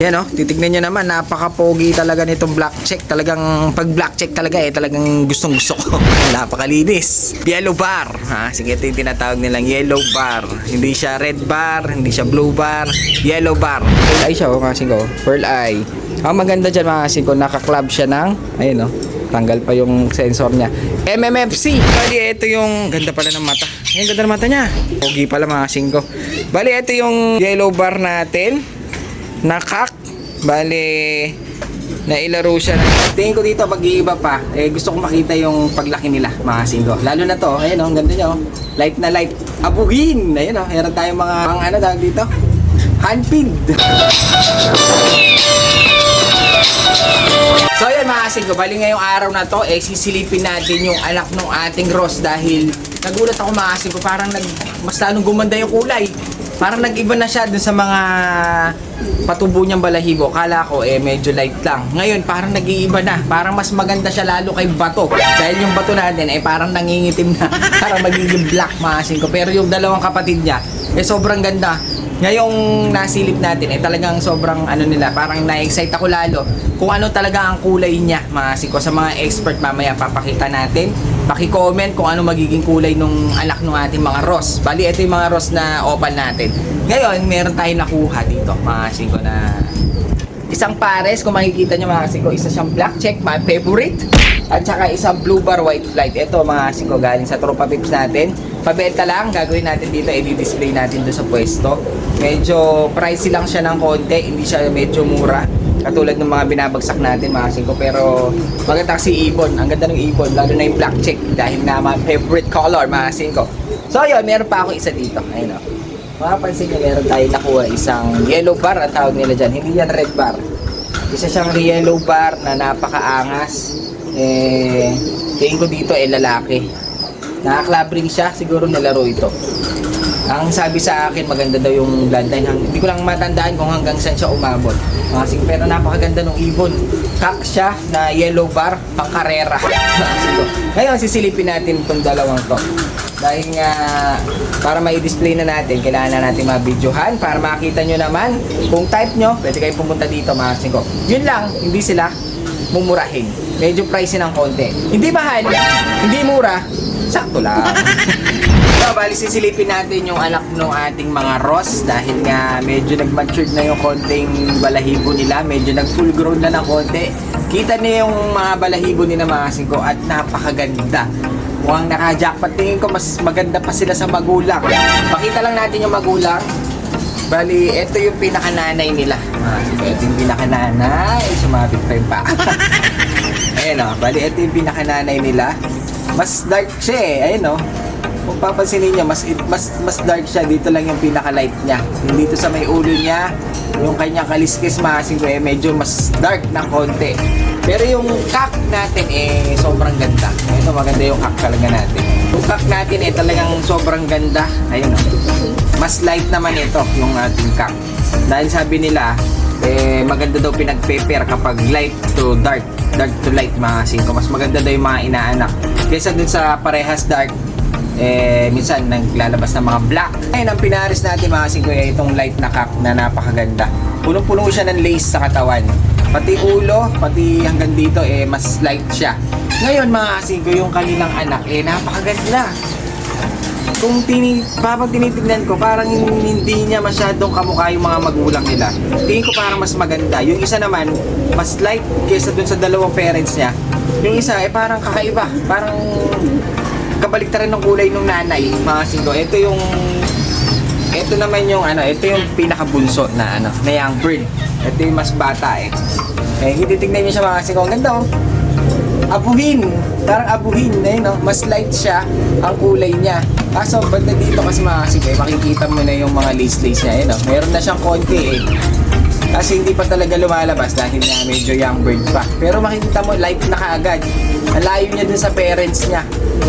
Yan o, titignan nyo naman, napaka-pogi talaga nitong black check. Talagang, pag black check talaga eh, talagang gustong gusto ko. Napakalinis. Yellow bar. Ha, sige, ito yung tinatawag nilang yellow bar. Hindi siya red bar, hindi siya blue bar, yellow bar. Pearl eye siya, oh, mga ko. Pearl eye. Ang maganda dyan, mga ko, naka-club siya ng, ayun o, tanggal pa yung sensor niya. MMFC. Bali, ito yung, ganda pala ng mata. Ayun, ganda ng mata niya. Pogi pala, mga ko. Bali, ito yung yellow bar natin nakak. Bale nailaro siya tingin ko dito mag-iiba pa. Eh gusto ko makita yung paglaki nila mga singgo lalo na to ayun oh ang ganda niya oh. Light na light. Abuhin! Ayun oh meron tayong mga pang ano tawag dito? Handpid So yun mga kasingko, bali ngayong araw na to, eh sisilipin natin yung anak ng ating Ross dahil nagulat ako mga kasingko, parang nag, mas lalong gumanda yung kulay. Parang nag-iba na siya dun sa mga patubo niyang balahibo. Kala ko eh medyo light lang. Ngayon parang nag-iiba na. Parang mas maganda siya lalo kay bato. Dahil yung bato natin eh parang nangingitim na. parang magiging black mga kasingko. Pero yung dalawang kapatid niya eh sobrang ganda. Ngayong nasilip natin, eh talagang sobrang ano nila, parang na-excite ako lalo kung ano talaga ang kulay niya, mga siko. Sa mga expert mamaya papakita natin. Paki-comment kung ano magiging kulay nung anak ng ating mga Ross. Bali, ito yung mga Ross na opal natin. Ngayon, meron tayong nakuha dito, mga siko na isang pares, kung makikita nyo mga siko, isa siyang black check, my favorite. At saka isang blue bar white flight. Ito mga siko, galing sa tropa pips natin. Pabenta lang, gagawin natin dito, i-display natin doon sa pwesto. Medyo pricey lang siya ng konti, hindi siya medyo mura. Katulad ng mga binabagsak natin mga siko. Pero maganda si Ibon, ang ganda ng Ibon, lalo na yung black check dahil nga my favorite color mga siko. So yun, meron pa ako isa dito. Ayun o. Makapansin nyo, meron tayo nakuha isang yellow bar ang tawag nila dyan. Hindi yan red bar. Isa siyang yellow bar na napakaangas. Eh, tingin ko dito eh lalaki. Nakaklabring siya, siguro nilaro ito. Ang sabi sa akin, maganda daw yung bloodline. Hindi ko lang matandaan kung hanggang saan siya umabot. Mga sing, pero napakaganda ng ibon. Kak siya na yellow bar, pang karera. Ngayon, sisilipin natin itong dalawang to. Dahil nga, para mai-display na natin, kailangan na natin mabidyohan para makita nyo naman kung type nyo, pwede kayo pumunta dito mga singko. Yun lang, hindi sila mumurahin. Medyo pricey ng konti. Hindi mahal, hindi mura, sakto lang. So, bali sisilipin natin yung anak ng ating mga Ross dahil nga medyo nag-matured na yung konting balahibo nila, medyo nag-full grown na ng konti. Kita niyo yung mga balahibo nila mga singko at napakaganda. Mukhang naka-jackpot. Tingin ko mas maganda pa sila sa magulang. Pakita lang natin yung magulang. Bali, ito yung pinakananay nila. Ah, ito yung pinakananay. Sumabit pa yung pa. Ayan o. Bali, ito yung pinakananay nila. Mas dark siya eh. Ayan o. Kung papansinin niyo, mas, mas, mas dark siya. Dito lang yung pinaka-light niya. Yung dito sa may ulo niya, yung kanyang kaliskis masing eh, medyo mas dark na konti. Pero yung cock natin eh, sobrang ganda. Ito, maganda yung cock talaga natin. Yung cock natin eh, talagang sobrang ganda. Ayun o. Mas light naman ito, yung ating cock. Dahil sabi nila, eh, maganda daw pinag-pair kapag light to dark. Dark to light mga singko. Mas maganda daw yung mga inaanak. Kesa dun sa parehas dark, eh, minsan naglalabas ng mga black. Ayun, ang pinaris natin mga singko, eh, itong light na cock na napakaganda. Punong-puno siya ng lace sa katawan. Pati ulo, pati hanggang dito, eh, mas light siya. Ngayon mga singko, yung kanilang anak, eh, napakaganda kung tini, parang tinitignan ko, parang hindi niya masyadong kamukha yung mga magulang nila. Tingin ko parang mas maganda. Yung isa naman, mas light kaysa dun sa dalawang parents niya. Yung isa, eh parang kakaiba. Parang kabaliktaran ng kulay ng nanay, mga singko. Ito yung, ito naman yung ano, ito yung pinakabunso na ano, na young bird. Ito yung mas bata eh. Eh, hindi tignan niyo siya mga singko. Ang ganda oh abuhin. Parang abuhin na yun, no? mas light siya ang kulay niya. Kaso, banda dito kasi mga kasibay, makikita mo na yung mga lace-lace niya. Yun, no? Meron na siyang konti eh. Kasi hindi pa talaga lumalabas dahil nga medyo young bird pa. Pero makikita mo, light na kaagad. Ang layo niya dun sa parents niya.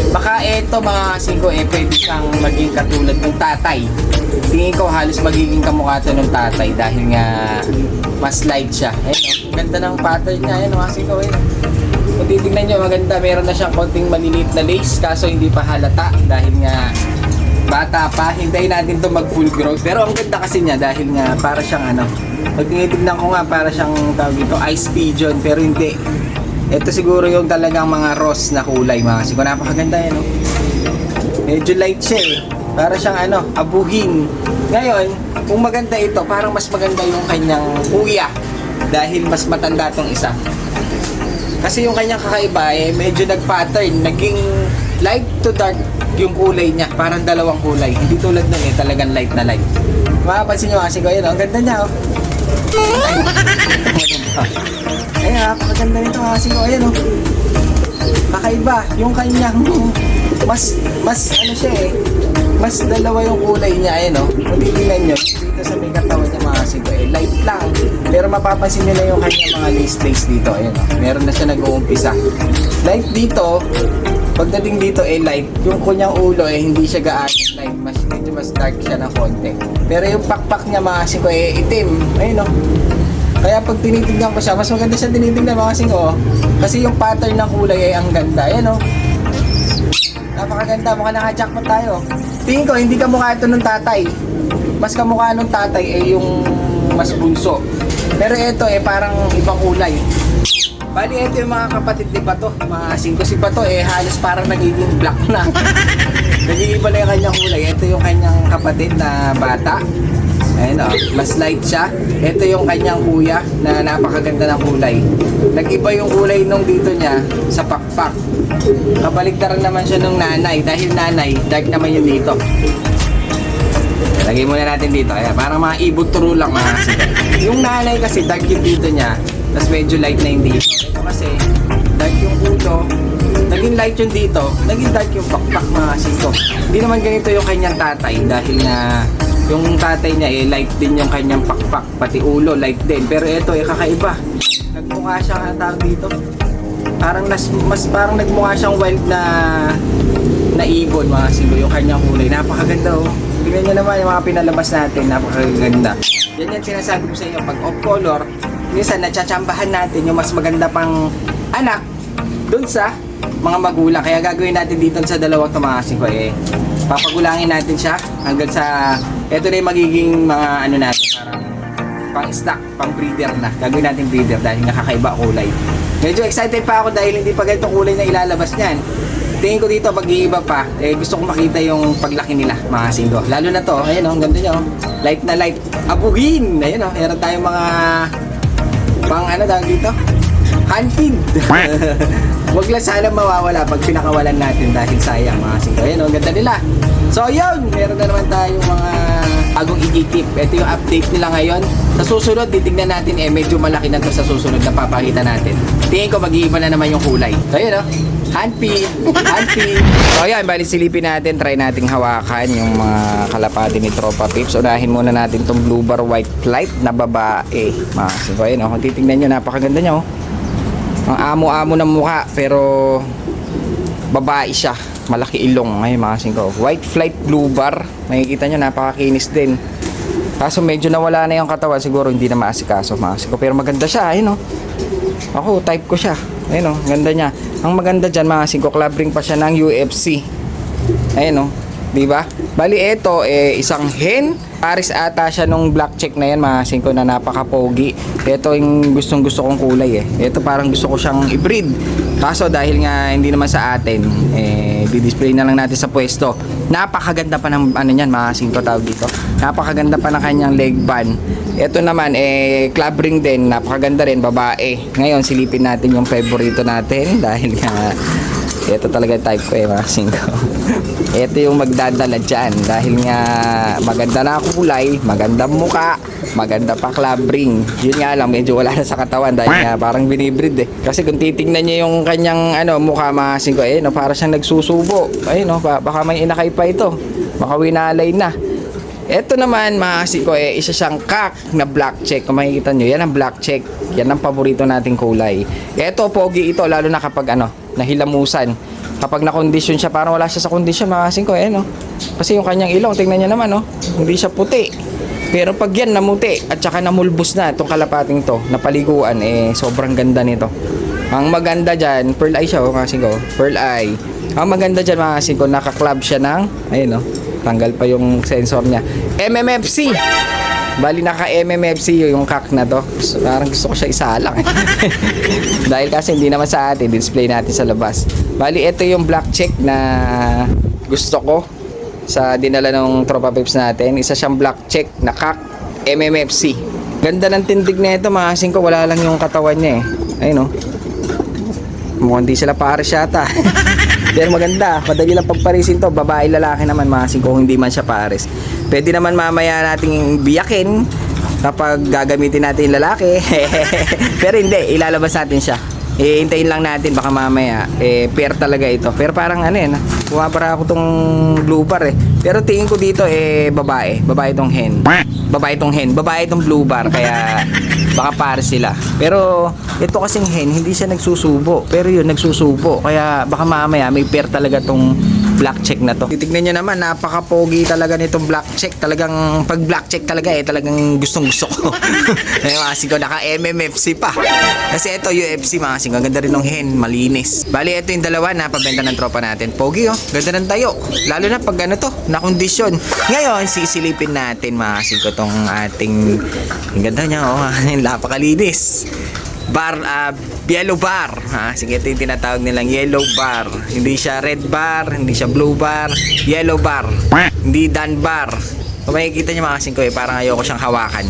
Baka eto mga kasingko, eh, pwede kang maging katulad ng tatay. Tingin ko halos magiging kamukha to ng tatay dahil nga mas light siya. Ayun, no? Ganda ng pattern niya. Ayun, mga kasingko, ayun. Kung titignan nyo, maganda. Meron na siyang konting maliliit na lace kaso hindi pa halata dahil nga bata pa. Hintayin natin to mag full growth. Pero ang ganda kasi niya dahil nga para siyang ano, Pag tinitignan ko nga, para siyang tawag dito, ice pigeon, pero hindi. Ito siguro yung talagang mga rose na kulay, mga siko. Napakaganda yan, no? Medyo light siya eh. Para siyang ano, abuhin. Ngayon, kung maganda ito, parang mas maganda yung kanyang kuya. Dahil mas matanda tong isa. Kasi yung kanyang kakaiba eh, medyo nag-pattern. Naging light to dark yung kulay niya. Parang dalawang kulay. Hindi tulad nun eh, talagang light na light. Makapansin nyo kasi ko, yun, oh, ang ganda niya oh. Ay, napakaganda nito kasi ko, ayan oh. Kakaiba, yung kanyang mas, mas ano siya eh, mas dalawa yung kulay niya, ayan oh. Kung titignan nyo, dito sa may katawan niya mga kasi ko, eh, light lang. Pero mapapansin nyo na yung kanyang mga lace-lace dito, ayan oh. Meron na siya nag-uumpisa. Light dito, pagdating dito eh light, yung kunyang ulo eh hindi siya gaano light, mas medyo mas dark siya ng konti. Pero yung pakpak niya mga kasi ko eh itim, ayun oh. Kaya pag tinitignan ko siya, mas maganda siya tinitignan mga kasing oh. Kasi yung pattern ng kulay ay ang ganda. Ayan oh. Napakaganda, mukha naka-jackpot tayo. Tingin ko, hindi ka mukha ito ng tatay. Mas kamukha nung tatay ay yung mas bunso. Pero ito eh, parang ibang kulay. Bali, ito yung mga kapatid ni Bato. Mga kasing ko si Bato eh, halos parang nagiging black na. nagiging iba na yung kanyang kulay. Ito yung kanyang kapatid na bata. Ayun o, mas light siya. Ito yung kanyang kuya na napakaganda ng kulay. Nag-iba yung kulay nung dito niya sa pakpak. Kabaligtaran naman siya nung nanay. Dahil nanay, dark naman yung dito. Lagay muna natin dito. Ayan, parang mga ibot turo lang mga. Yung nanay kasi dark yung dito niya. Tapos medyo light na yung dito. Ito kasi dark yung ulo. Naging light yung dito. Naging dark yung pakpak mga kasito. Hindi naman ganito yung kanyang tatay. Dahil na yung tatay niya eh light din yung kanyang pakpak. Pati ulo light din. Pero ito eh kakaiba. Nagmukha siya ang tawag dito. Parang nas, mas parang nagmukha siyang wild na na ibon mga silo yung kanyang kulay. Napakaganda oh. Tingnan niyo naman yung mga pinalabas natin, napakaganda. Yan yung sinasabi ko sa inyo, pag off color, minsan natsatsambahan natin yung mas maganda pang anak dun sa mga magulang. Kaya gagawin natin dito sa dalawang tumasin ko eh. Papagulangin natin siya hanggang sa eto na yung magiging mga ano natin, parang pang stock, pang breeder na. Gagawin natin breeder dahil nakakaiba kulay. Medyo excited pa ako dahil hindi pa ganitong kulay na ilalabas niyan. Tingin ko dito pag iiba pa, eh, gusto ko makita yung paglaki nila, mga singgo. Lalo na to, ayun oh, ang ganda niya oh. Light na light. Abugin! Ayun oh, meron tayong mga pang ano tawag dito? Hunted! Huwag lang sana mawawala pag pinakawalan natin dahil sayang mga singgo. Ayun oh, ang ganda nila. So yun, meron na naman tayong mga bagong i-keep. Ito yung update nila ngayon. Sa susunod, titignan natin eh, medyo malaki na to sa susunod na papakita natin. Tingin ko mag-iiba na naman yung kulay. So yun oh, handpin, handpin. So yan, bali silipin natin, try nating hawakan yung mga kalapati ni Tropa Pips. Unahin muna natin tong blue bar white flight na babae. Mga so ayun oh, kung titignan nyo, napakaganda niya oh. Ang amo-amo ng mukha, pero babae siya. Malaki ilong. Ay, mga singko. White flight blue bar. Makikita nyo, napakakinis din. Kaso medyo nawala na yung katawan. Siguro hindi na maasikaso, mga singko. Pero maganda siya, ayun oh. Ako, type ko siya. Ayun oh, ganda niya. Ang maganda dyan, mga singko, club ring pa siya ng UFC. Ayun oh. Di ba? Bali, ito, eh, isang hen. Paris ata siya nung black check na yan, mga singko, na napaka-pogi. Ito yung gustong gusto kong kulay eh. Ito parang gusto ko siyang i-breed. Kaso dahil nga hindi naman sa atin, eh, di-display na lang natin sa pwesto. Napakaganda pa ng ano niyan, mga singko tawag dito. Napakaganda pa ng kanyang leg band. Ito naman, eh, club ring din. Napakaganda rin, babae. Ngayon, silipin natin yung favorito natin dahil nga ito talaga type ko eh, mga singko. ito yung magdadala dyan dahil nga maganda na kulay, maganda muka, maganda pa club ring. Yun nga lang, medyo wala na sa katawan dahil nga parang binibreed eh. Kasi kung titignan niyo yung kanyang ano, mukha mga singko, eh, no, para siyang nagsusubo. Ayun, no, ba- baka may inakay pa ito. Baka winalay na. Ito naman mga kasi ko eh, isa siyang kak na black check. Kung makikita nyo, yan ang black check. Yan ang paborito nating kulay. Ito, pogi ito, lalo na kapag ano, nahilamusan. Kapag na-condition siya, parang wala siya sa condition mga kasi ko eh, no? Kasi yung kanyang ilong, tingnan niya naman, no? Hindi siya puti. Pero pag yan namuti at saka namulbos na itong kalapating to, napaliguan, eh, sobrang ganda nito. Ang maganda dyan, pearl eye siya, oh, kasi ko. Pearl eye. Ang maganda dyan, mga kasi ko, naka-club siya ng, ayun, no? Tanggal pa yung sensor niya. MMFC. Bali naka MMFC yung kak na to. So, parang gusto ko siya isalang. Dahil kasi hindi naman sa atin, display natin sa labas. Bali ito yung black check na gusto ko sa dinala ng tropa pips natin. Isa siyang black check na kak MMFC. Ganda ng tindig na ito mga ko. Wala lang yung katawan niya eh. Ayun oh. Mukhang di sila pares yata. Pero maganda, madali lang pagparisin to. Babae, lalaki naman mga kung hindi man siya pares. Pwede naman mamaya nating biyakin kapag gagamitin natin yung lalaki. Pero hindi, ilalabas natin siya. Iintayin lang natin baka mamaya eh pair talaga ito. Pero parang ano yan, kumapara ako tong blue bar eh. Pero tingin ko dito eh babae, babae tong hen. Babae tong hen, babae tong blue bar kaya baka pares sila. Pero ito kasing hen, hindi siya nagsusubo. Pero yun, nagsusubo. Kaya baka mamaya may pair talaga tong black check na to. Titignan nyo naman, napaka-pogi talaga nitong black check. Talagang, pag black check talaga eh, talagang gustong gusto ko. Ayun, mga ko, naka MMFC pa. Kasi ito UFC mga kasing, ang ganda rin ng hen, malinis. Bali, ito yung dalawa na pabenta ng tropa natin. Pogi oh, ganda ng tayo. Lalo na pag ano to, na kondisyon. Ngayon, sisilipin natin mga kasing ko tong ating, ang ganda niya oh, napakalinis bar, ah, yellow bar. Ha? Sige, ito yung tinatawag nilang yellow bar. Hindi siya red bar, hindi siya blue bar, yellow bar. Hindi dan bar. Kung makikita niyo mga ko eh, parang ayoko siyang hawakan.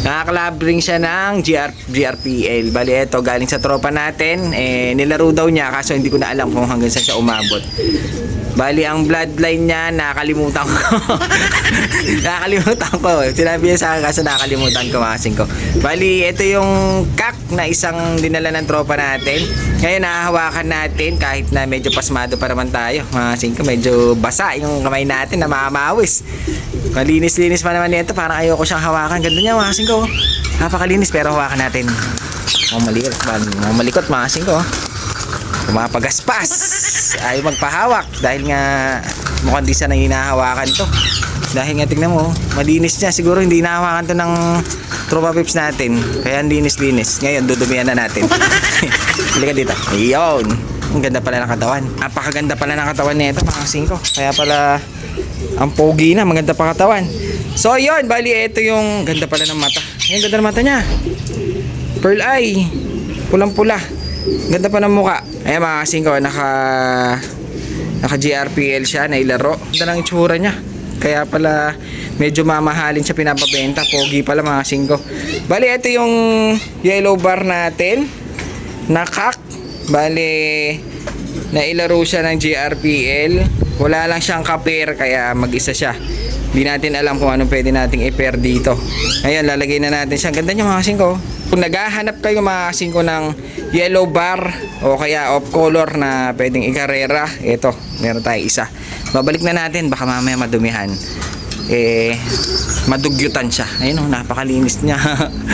Nakakalab ring siya ng GR, GRPL. Bali, ito, galing sa tropa natin. Eh, nilaro daw niya, kaso hindi ko na alam kung hanggang saan siya umabot. Bali, ang bloodline niya, nakakalimutan ko. nakakalimutan ko. Sinabi niya sa akin, kaso nakakalimutan ko, mga kasing ko. Bali, ito yung kak na isang dinala ng tropa natin. Ngayon, nahahawakan natin kahit na medyo pasmado pa naman tayo. Mga kasing ko, medyo basa yung kamay natin na mamawis. Malinis-linis pa naman nito. Parang ayoko siyang hawakan. Ganda niya, mga kasing ko. Napakalinis, pero hawakan natin. Mamalikot, mamalikot, mga kasing ko. Pumapagaspas. Ayaw magpahawak dahil nga mukhang di sana hinahawakan to. Dahil nga tignan mo, malinis niya. Siguro hindi hinahawakan to ng tropa pips natin. Kaya ang linis-linis. Ngayon, dudumihan na natin. Halika dito. Ayun. Ang ganda pala ng katawan. Napakaganda pala ng katawan nito mga singko. Kaya pala ang pogi na, maganda pa katawan. So yun, bali ito yung ganda pala ng mata. Ang ganda ng mata niya. Pearl eye. Pulang-pula. Ganda pa ng muka. Ayan mga kasing naka naka GRPL siya, nailaro. Ganda ng itsura niya. Kaya pala medyo mamahalin siya pinapabenta. Pogi pala mga kasing. Bali, ito yung yellow bar natin. Nakak. Bali, nailaro siya ng GRPL. Wala lang siyang kapir kaya mag-isa siya. Hindi natin alam kung anong pwede nating i-pair dito. Ngayon, lalagay na natin siya. Ganda niya mga kasing ko. Kung naghahanap kayo mga kasing ko ng yellow bar o kaya off color na pwedeng ikarera, ito, meron tayo isa. Babalik na natin, baka mamaya madumihan. Eh, madugyutan siya. Ayun oh, napakalinis niya.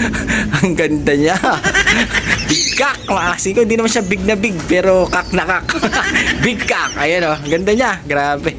Ang ganda niya. big cock, mga kasing ko. Hindi naman siya big na big, pero kak na kak. big cock. Ayun oh, ang ganda niya. Grabe.